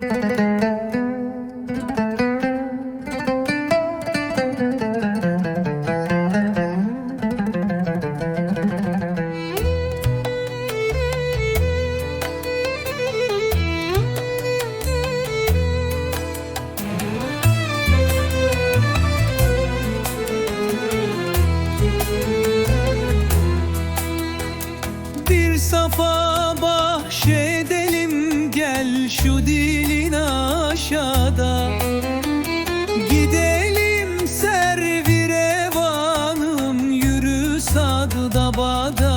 Bir safa şu dilin aşağıda. Gidelim servirevanım yürü sadı da bada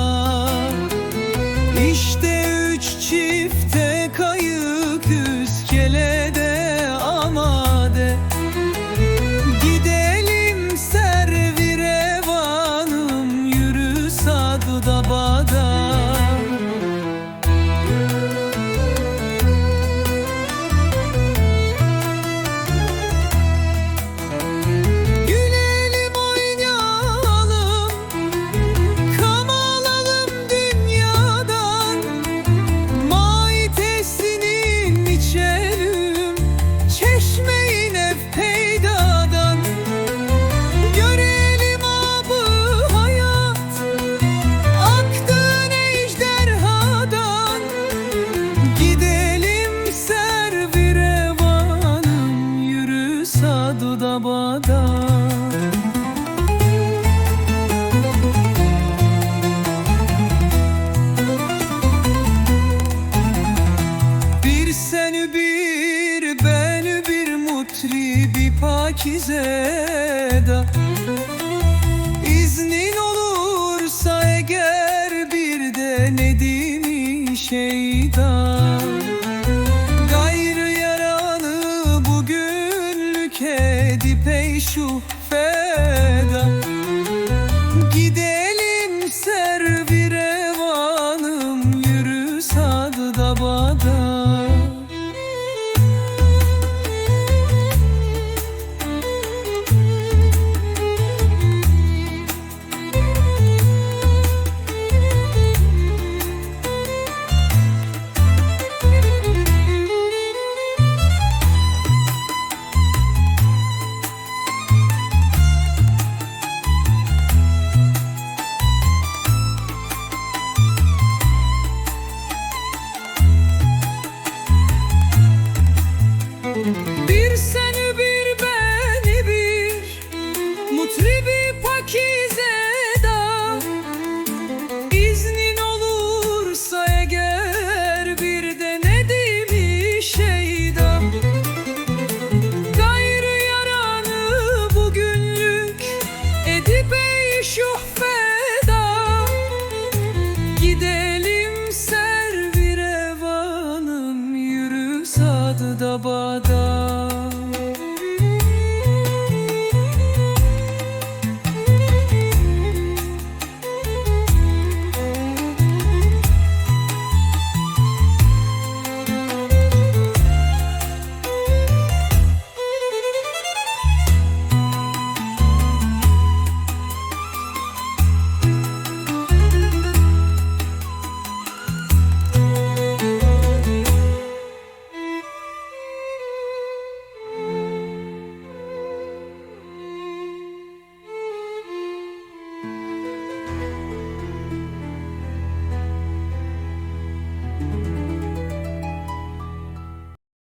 Yürü sadu da bada Bir senü bir benü bir mutribi pakizeda. İznin olursa eğer bir de nedimi şeyda Gayrı edip Bir seni bir beni bir Mutribi pakizeda İznin olursa eğer bir de nedimi şeyda Gayrı yaranı bugünlük edip ey şuhfeda Gidelim do